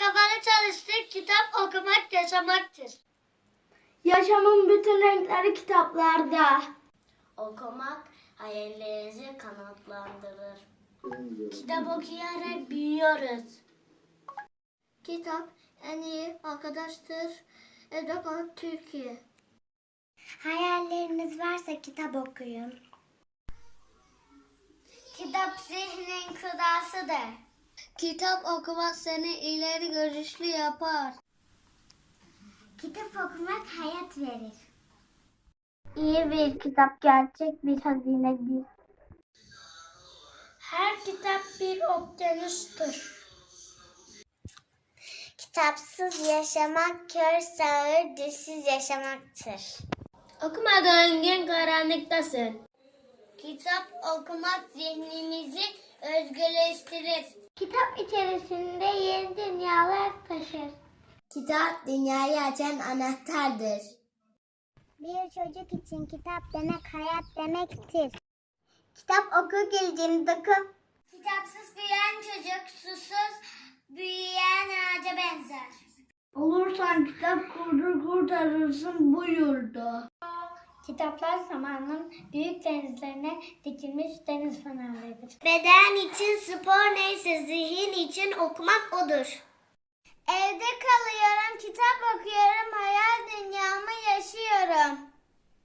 kafanı çalıştır. Kitap okumak yaşamaktır. Yaşamın bütün renkleri kitaplarda. Okumak hayallerinizi kanatlandırır. Kitap okuyarak büyüyoruz. Kitap en iyi arkadaştır. Erdoğan Türkiye. Hayalleriniz varsa kitap okuyun. Kitap zihnin kıdasıdır. Kitap okumak seni ileri görüşlü yapar. Kitap okumak hayat verir. İyi bir kitap gerçek bir hazinedir. Her kitap bir okyanustur. Kitapsız yaşamak kör sağır dişsiz yaşamaktır. Okumadığın gün karanlıktasın. Kitap okumak zihnimizi özgürleştirir. Kitap içerisinde yeni dünyalar taşır. Kitap dünyayı açan anahtardır. Bir çocuk için kitap demek hayat demektir. Kitap oku geleceğini doku. Kitapsız büyüyen çocuk susuz büyüyen ağaca benzer. Olursan kitap kurdur kurtarırsın bu yurdu. Kitaplar zamanın büyük denizlerine dikilmiş deniz fenerleridir. Beden için spor neyse zihin için okumak odur. Evde kalıyorum, kitap okuyorum, hayal.